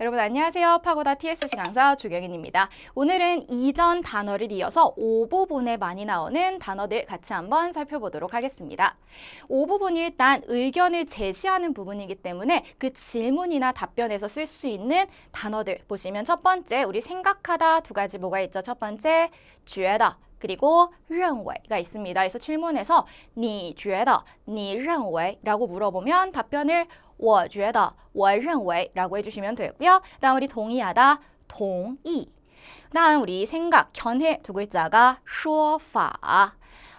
여러분 안녕하세요. 파고다 TSC 강사 조경인입니다. 오늘은 이전 단어를 이어서 5부분에 많이 나오는 단어들 같이 한번 살펴보도록 하겠습니다. 5부분이 일단 의견을 제시하는 부분이기 때문에 그 질문이나 답변에서 쓸 수 있는 단어들 보시면 첫 번째 우리 생각하다 두 가지 뭐가 있죠? 첫 번째 觉得 그리고 认为가 있습니다. 그래서 질문에서 你觉得,你认为 라고 물어보면 답변을 我觉得,我认为 라고 해주시면 되고요. 그 다음 우리 동의하다, 同意. 그 다음 우리 생각, 견해 두 글자가 说法.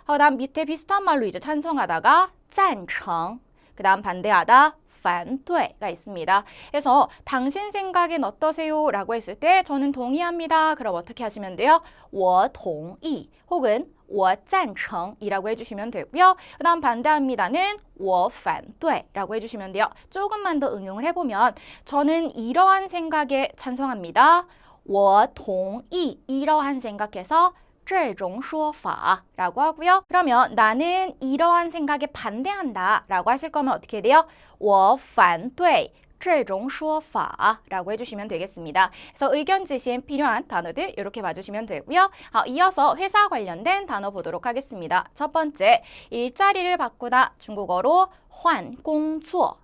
그 다음 밑에 비슷한 말로 이제 찬성하다가 赞成. 그 다음 반대하다, 反对가 있습니다. 그래서 당신 생각엔 어떠세요? 라고 했을 때 저는 동의합니다. 그럼 어떻게 하시면 돼요? 我同意 혹은 我赞成이라고 해주시면 되고요. 그 다음 반대합니다는 我反对라고 해주시면 돼요. 조금만 더 응용을 해보면 저는 이러한 생각에 찬성합니다. 我同意 이러한 생각해서 这种说法 라고 하고요. 그러면 나는 이러한 생각에 반대한다 라고 하실 거면 어떻게 돼요? 我反对 这种说法 라고 해주시면 되겠습니다. 그래서 의견 제시에 필요한 단어들 이렇게 봐주시면 되고요. 아, 이어서 회사 관련된 단어 보도록 하겠습니다. 첫 번째, 일자리를 바꾸다 중국어로 换工作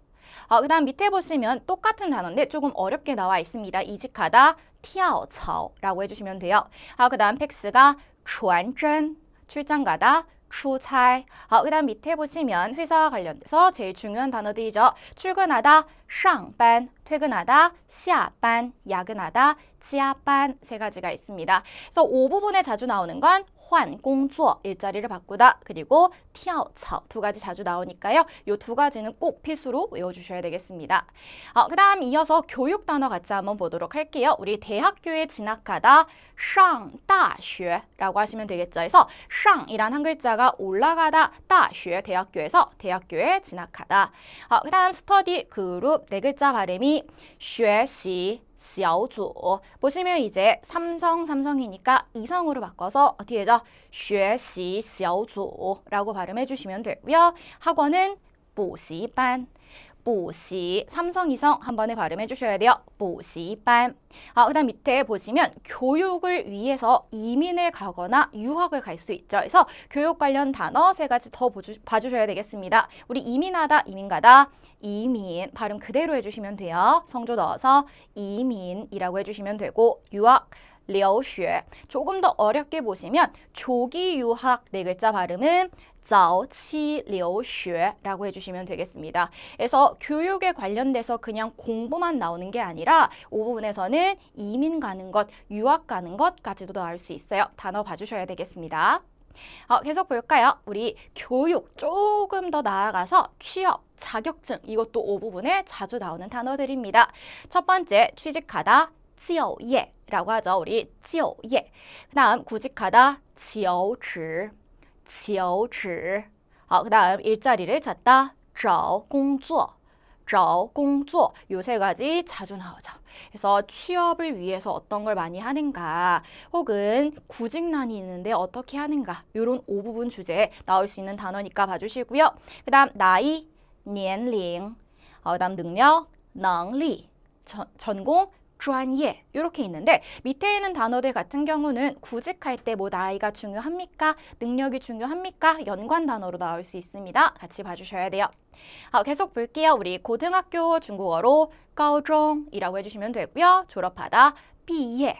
어, 그 다음 밑에 보시면 똑같은 단어인데 조금 어렵게 나와 있습니다. 이직하다, 跳槽라고 해주시면 돼요. 아, 그 다음 팩스가 传真, 출장 가다, 출차. 어, 그다음 밑에 보시면 회사와 관련돼서 제일 중요한 단어들이죠. 출근하다, 上班. 퇴근하다, 시아반, 야근하다, 지아반 세 가지가 있습니다. 그래서 오 부분에 자주 나오는 건 환공조 일자리를 바꾸다 그리고 티아오 두 가지 자주 나오니까요. 요 두 가지는 꼭 필수로 외워주셔야 되겠습니다. 어, 그 다음 이어서 교육 단어 같이 한번 보도록 할게요. 우리 대학교에 진학하다 상다쉐라고 하시면 되겠죠. 그래서 상이란 한 글자가 올라가다 다쉐 대학교에서 대학교에 진학하다. 어, 그 다음 스터디 그룹 네 글자 발음이 이 쉐시 샤오주 보시면 이제 삼성 삼성이니까 이성으로 바꿔서 어디에죠? 쉐시 샤오주라고 발음해 주시면 되고요. 학원은 보시반 보시 삼성 이성 한 번에 발음해 주셔야 돼요. 보시반. 아, 그다음 밑에 보시면 교육을 위해서 이민을 가거나 유학을 갈 수 있죠. 그래서 교육 관련 단어 세 가지 더 보주, 봐주셔야 되겠습니다. 우리 이민하다, 이민 가다. 이민 발음 그대로 해주시면 돼요. 성조 넣어서 이민이라고 해주시면 되고 유학 留学 조금 더 어렵게 보시면 조기 유학 네 글자 발음은 早期留学라고 해주시면 되겠습니다. 그래서 교육에 관련돼서 그냥 공부만 나오는 게 아니라 5부분에서는 이민 가는 것, 유학 가는 것까지도 나올 수 있어요. 단어 봐주셔야 되겠습니다. 어, 계속 볼까요? 우리 교육 조금 더 나아가서 취업, 자격증 이것도 5부분에 자주 나오는 단어들입니다. 첫 번째 취직하다, 就业 라고 하죠. 우리 就业. 그다음 구직하다 求职求职 어, 그다음 일자리를 찾다 找工作找工作 요 세 가지 자주 나오죠. 그래서 취업을 위해서 어떤 걸 많이 하는가 혹은 구직난이 있는데 어떻게 하는가 요런 5부분 주제에 나올 수 있는 단어니까 봐주시고요. 그 다음 나이, 年龄, 어, 그 다음 능력, 能力, 전, 전공, 专业 이렇게 있는데 밑에 있는 단어들 같은 경우는 구직할 때 뭐 나이가 중요합니까? 능력이 중요합니까? 연관 단어로 나올 수 있습니다. 같이 봐주셔야 돼요. 아, 계속 볼게요. 우리 고등학교 중국어로 高中이라고 해주시면 되고요. 졸업하다 毕业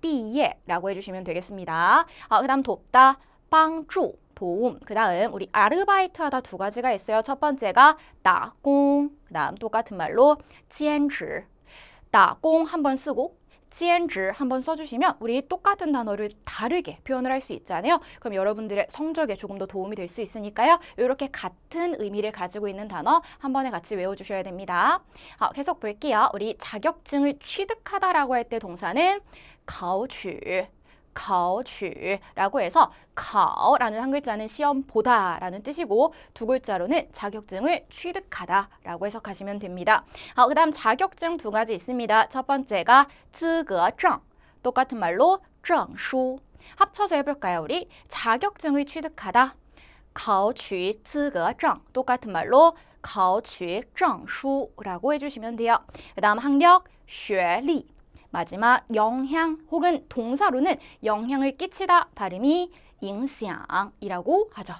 毕业라고 해주시면 되겠습니다. 아, 그 다음 돕다 帮助 도움. 그 다음 우리 아르바이트 하다 두 가지가 있어요. 첫 번째가 打工. 그 다음 똑같은 말로 兼职. 打공 한번 쓰고 지엔즈 한번 써주시면 우리 똑같은 단어를 다르게 표현을 할 수 있잖아요. 그럼 여러분들의 성적에 조금 더 도움이 될 수 있으니까요. 이렇게 같은 의미를 가지고 있는 단어 한 번에 같이 외워주셔야 됩니다. 아, 계속 볼게요. 우리 자격증을 취득하다라고 할 때 동사는 가오취 考取라고 해서 考라는 한 글자는 시험 보다라는 뜻이고 두 글자로는 자격증을 취득하다라고 해석하시면 됩니다. 아, 그다음 자격증 두 가지 있습니다. 첫 번째가 资格证 똑같은 말로 证书 합쳐서 해볼까요, 우리? 자격증을 취득하다 考取资格证 똑같은 말로 考取证书라고 해주시면 돼요. 그 다음 학력 学历 마지막 영향 혹은 동사로는 영향을 끼치다 발음이 影响이라고 하죠.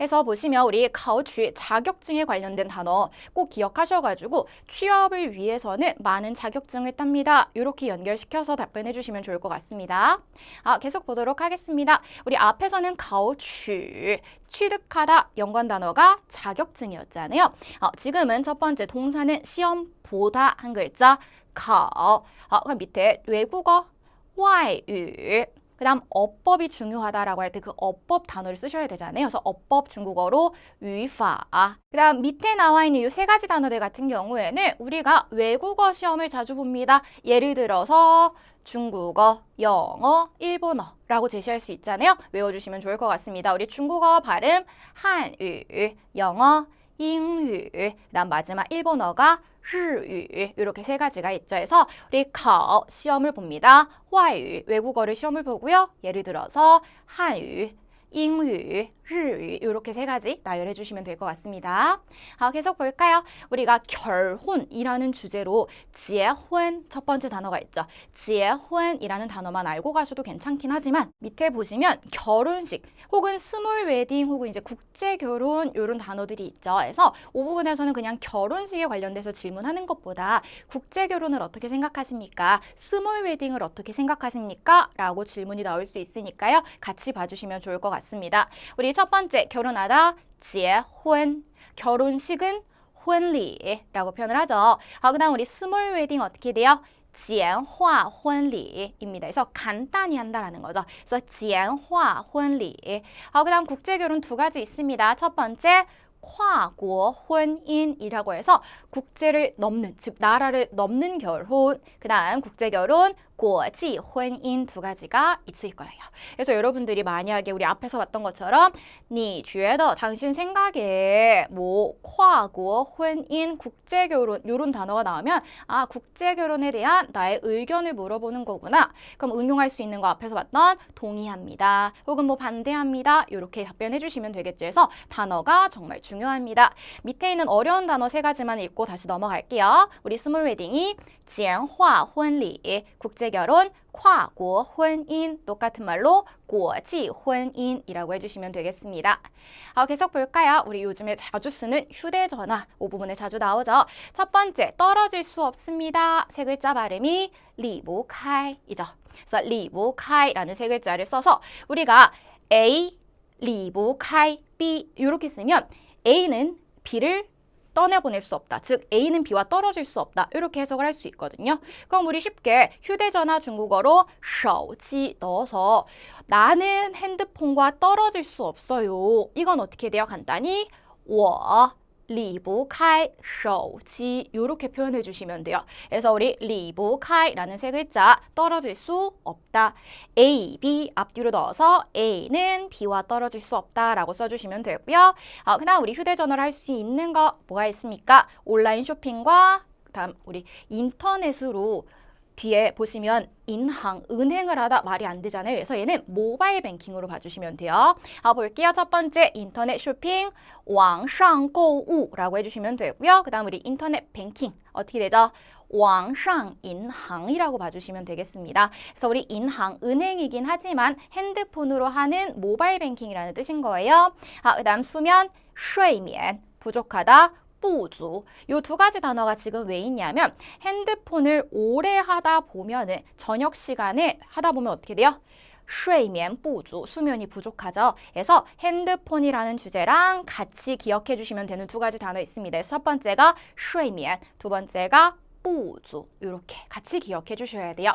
해서 보시면 우리 가오취 자격증에 관련된 단어 꼭 기억하셔가지고 취업을 위해서는 많은 자격증을 땁니다. 이렇게 연결시켜서 답변해 주시면 좋을 것 같습니다. 아, 계속 보도록 하겠습니다. 우리 앞에서는 가오취 취득하다 연관 단어가 자격증이었잖아요. 어, 지금은 첫 번째 동사는 시험 보다 한 글자 가오 어, 그럼 밑에 외국어 外语 그다음 어법이 중요하다라고 할 때 그 어법 단어를 쓰셔야 되잖아요. 그래서 어법 중국어로 유파. 그다음 밑에 나와 있는 이 세 가지 단어들 같은 경우에는 우리가 외국어 시험을 자주 봅니다. 예를 들어서 중국어, 영어, 일본어라고 제시할 수 있잖아요. 외워주시면 좋을 것 같습니다. 우리 중국어 발음 한유, 영어, 잉유. 그다음 마지막 일본어가 르유. 이렇게 세 가지가 있죠. 그래서 우리 考 시험을 봅니다. 화유 외국어를 시험을 보고요. 예를 들어서 한유 英语, 日语 이렇게 세 가지 나열해 주시면 될 것 같습니다. 아, 계속 볼까요? 우리가 결혼이라는 주제로 结婚 첫 번째 단어가 있죠. 结婚이라는 단어만 알고 가셔도 괜찮긴 하지만 밑에 보시면 결혼식 혹은 스몰 웨딩 혹은 이제 국제 결혼 이런 단어들이 있죠. 그래서 이 부분에서는 그냥 결혼식에 관련돼서 질문하는 것보다 국제 결혼을 어떻게 생각하십니까? 스몰 웨딩을 어떻게 생각하십니까? 라고 질문이 나올 수 있으니까요. 같이 봐주시면 좋을 것 같습니다. 봤습니다. 우리 첫 번째 결혼하다 지혜혼 결혼식은 혼리라고 표현을 하죠. 아, 그다음 우리 스몰 웨딩 어떻게 돼요? 지엔화 혼리입니다. 그래서 간단히 한다라는 거죠. 그래서 지엔화 혼리. 아, 그다음 국제 결혼 두 가지 있습니다. 첫 번째跨国 혼인이라고 해서 국제를 넘는 즉 나라를 넘는 결혼, 그다음 국제 결혼 꼬지, 혼인 두 가지가 있을 거예요. 그래서 여러분들이 만약에 우리 앞에서 봤던 것처럼 니 주에더 당신 생각에 뭐 콰고 혼인 국제 결혼 요런 단어가 나오면 아 국제 결혼에 대한 나의 의견을 물어보는 거구나. 그럼 응용할 수 있는 거 앞에서 봤던 동의합니다. 혹은 뭐 반대합니다. 이렇게 답변해 주시면 되겠지 해서 단어가 정말 중요합니다. 밑에 있는 어려운 단어 세 가지만 읽고 다시 넘어갈게요. 우리 스몰 웨딩이 지엔화 혼리 국제 결혼, 과고 혼인 똑같은 말로 꼬지 혼인이라고 해주시면 되겠습니다. 아, 계속 볼까요? 우리 요즘에 자주 쓰는 휴대전화 오 부분에 자주 나오죠. 첫 번째 떨어질 수 없습니다. 세 글자 발음이 리보카이죠. 그래서 리보카이라는 세 글자를 써서 우리가 A 리보카이 B 이렇게 쓰면 A는 B를 떠내보낼 수 없다. 즉 A는 B와 떨어질 수 없다. 이렇게 해석을 할 수 있거든요. 그럼 우리 쉽게 휴대전화 중국어로 手机 넣어서 나는 핸드폰과 떨어질 수 없어요. 이건 어떻게 돼요? 간단히 我 리부카이 쇼지 이렇게 표현해 주시면 돼요. 그래서 우리 리부카이라는 세 글자 떨어질 수 없다. A, B 앞뒤로 넣어서 A는 B와 떨어질 수 없다라고 써주시면 되고요. 어, 그다음 우리 휴대전화를 할수 있는 거 뭐가 있습니까? 온라인 쇼핑과 그다음 우리 인터넷으로 뒤에 보시면 인항, 은행을 하다 말이 안 되잖아요. 그래서 얘는 모바일 뱅킹으로 봐주시면 돼요. 아, 볼게요. 첫 번째 인터넷 쇼핑, 왕상고우라고 해주시면 되고요. 그 다음 우리 인터넷 뱅킹 어떻게 되죠? 왕상인항이라고 봐주시면 되겠습니다. 그래서 우리 인항, 은행이긴 하지만 핸드폰으로 하는 모바일 뱅킹이라는 뜻인 거예요. 아, 그 다음 수면, 쉐이면 부족하다, 뿌주 이 두 가지 단어가 지금 왜 있냐면 핸드폰을 오래 하다 보면은 저녁 시간에 하다 보면 어떻게 돼요? 수면 부족, 수면이 부족하죠. 그래서 핸드폰이라는 주제랑 같이 기억해 주시면 되는 두 가지 단어 있습니다. 첫 번째가 수면, 두 번째가 부주 이렇게 같이 기억해 주셔야 돼요.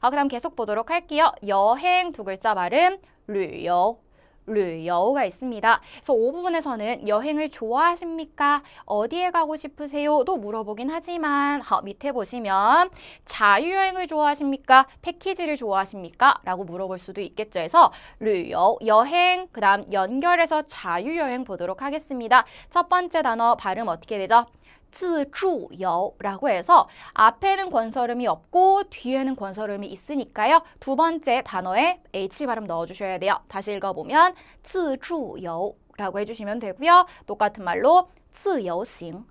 아, 그럼 계속 보도록 할게요. 여행 두 글자 발음 류요 류여우가 있습니다. 그래서 5부분에서는 여행을 좋아하십니까? 어디에 가고 싶으세요? 도 물어보긴 하지만 어, 밑에 보시면 자유여행을 좋아하십니까? 패키지를 좋아하십니까? 라고 물어볼 수도 있겠죠. 해서 류여우, 여행, 그 다음 연결해서 자유여행 보도록 하겠습니다. 첫 번째 단어 발음 어떻게 되죠? 自助游라고 해서 앞에는 권설음이 없고 뒤에는 권설음이 있으니까요. 두 번째 단어에 H 발음 넣어주셔야 돼요. 다시 읽어보면 自助游라고 해주시면 되고요. 똑같은 말로 自由行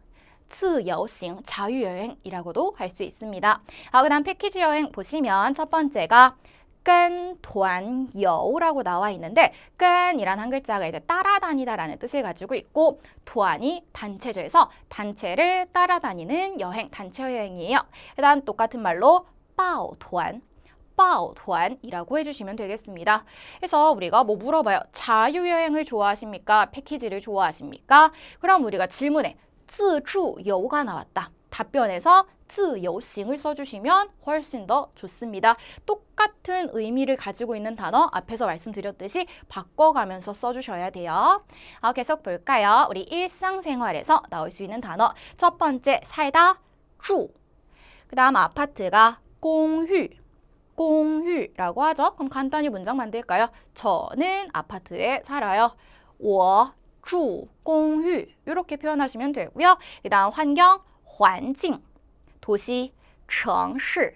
自由行 자유여행이라고도 할 수 있습니다. 아, 그다음 패키지 여행 보시면 첫 번째가 跟团游라고 나와 있는데 跟이란 한 글자가 이제 따라다니다라는 뜻을 가지고 있고 团이 단체조에서 단체를 따라다니는 여행 단체 여행이에요. 그다음 똑같은 말로 抱团 抱团이라고 해주시면 되겠습니다. 그래서 우리가 뭐 물어봐요. 자유여행을 좋아하십니까? 패키지를 좋아하십니까? 그럼 우리가 질문에 自助游가 나왔다. 답변에서 自由行을 써주시면 훨씬 더 좋습니다. 똑같은 의미를 가지고 있는 단어 앞에서 말씀드렸듯이 바꿔가면서 써주셔야 돼요. 아, 계속 볼까요? 우리 일상생활에서 나올 수 있는 단어 첫 번째 살다 住. 그 다음 아파트가 公寓. 공유라고 하죠. 그럼 간단히 문장 만들까요? 저는 아파트에 살아요. 我住公寓 이렇게 표현하시면 되고요. 그다음 환경 环境 도시 城市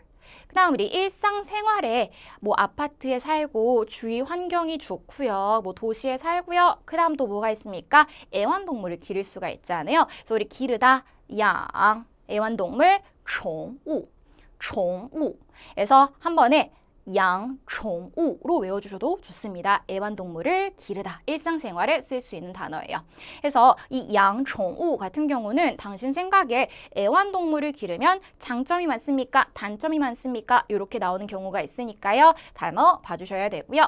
그다음 우리 일상생활에 뭐 아파트에 살고 주위 환경이 좋고요. 뭐 도시에 살고요. 그다음 또 뭐가 있습니까? 애완동물을 기를 수가 있잖아요. 그래서 우리 기르다 양 애완동물 宠物 宠物. 그래서 한 번에 양, 종, 우로 외워주셔도 좋습니다. 애완동물을 기르다, 일상생활에 쓸 수 있는 단어예요. 그래서 이 양, 종, 우 같은 경우는 당신 생각에 애완동물을 기르면 장점이 많습니까? 단점이 많습니까? 이렇게 나오는 경우가 있으니까요. 단어 봐주셔야 되고요.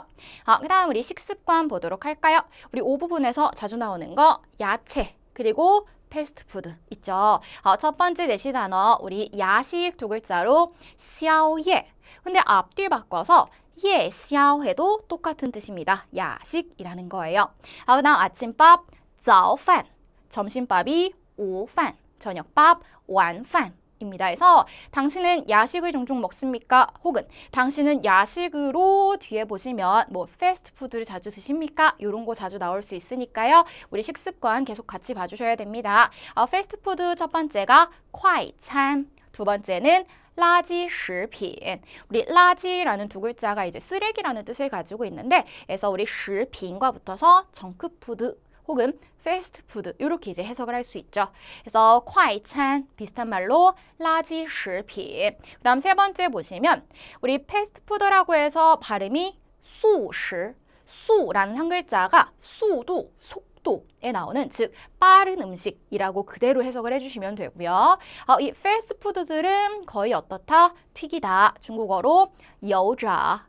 아, 그 다음 우리 식습관 보도록 할까요? 우리 5부분에서 자주 나오는 거 야채, 그리고 패스트푸드 있죠. 어, 첫 번째 내시 단어 우리 야식 두 글자로 샤오예 근데 앞뒤 바꿔서 예, 宵해도 똑같은 뜻입니다. 야식이라는 거예요. 아, 그다음 아침밥 早饭, 점심밥이 午饭, 저녁밥 晚饭. 입니다. 그래서 당신은 야식을 종종 먹습니까? 혹은 당신은 야식으로 뒤에 보시면 뭐 패스트푸드를 자주 드십니까? 이런 거 자주 나올 수 있으니까요. 우리 식습관 계속 같이 봐주셔야 됩니다. 어, 패스트푸드 첫 번째가 快餐, 두 번째는 垃圾食品. 우리 垃圾라는 두 글자가 이제 쓰레기라는 뜻을 가지고 있는데 그래서 우리 食品과 붙어서 정크푸드 혹은 패스트푸드 이렇게 이제 해석을 할 수 있죠. 그래서 快餐 비슷한 말로 垃圾食品. 그다음 세 번째 보시면 우리 패스트푸드라고 해서 발음이 素食, 수라는 한 글자가 수도 속 속도에 나오는 즉 빠른 음식이라고 그대로 해석을 해주시면 되고요. 어, 이 패스트푸드들은 거의 어떻다? 튀기다 중국어로 여자,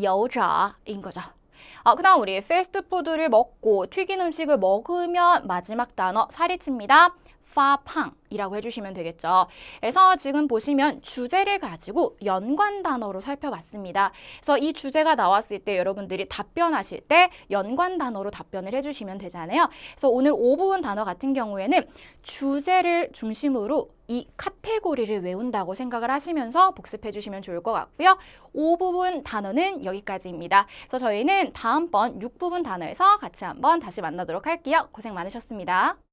여자인 거죠. 어, 그 다음 우리 패스트푸드를 먹고 튀긴 음식을 먹으면 마지막 단어 살이 칩니다. 파팡이라고 해주시면 되겠죠. 그래서 지금 보시면 주제를 가지고 연관 단어로 살펴봤습니다. 그래서 이 주제가 나왔을 때 여러분들이 답변하실 때 연관 단어로 답변을 해주시면 되잖아요. 그래서 오늘 5부분 단어 같은 경우에는 주제를 중심으로 이 카테고리를 외운다고 생각을 하시면서 복습해 주시면 좋을 것 같고요. 5부분 단어는 여기까지입니다. 그래서 저희는 다음번 6부분 단어에서 같이 한번 다시 만나도록 할게요. 고생 많으셨습니다.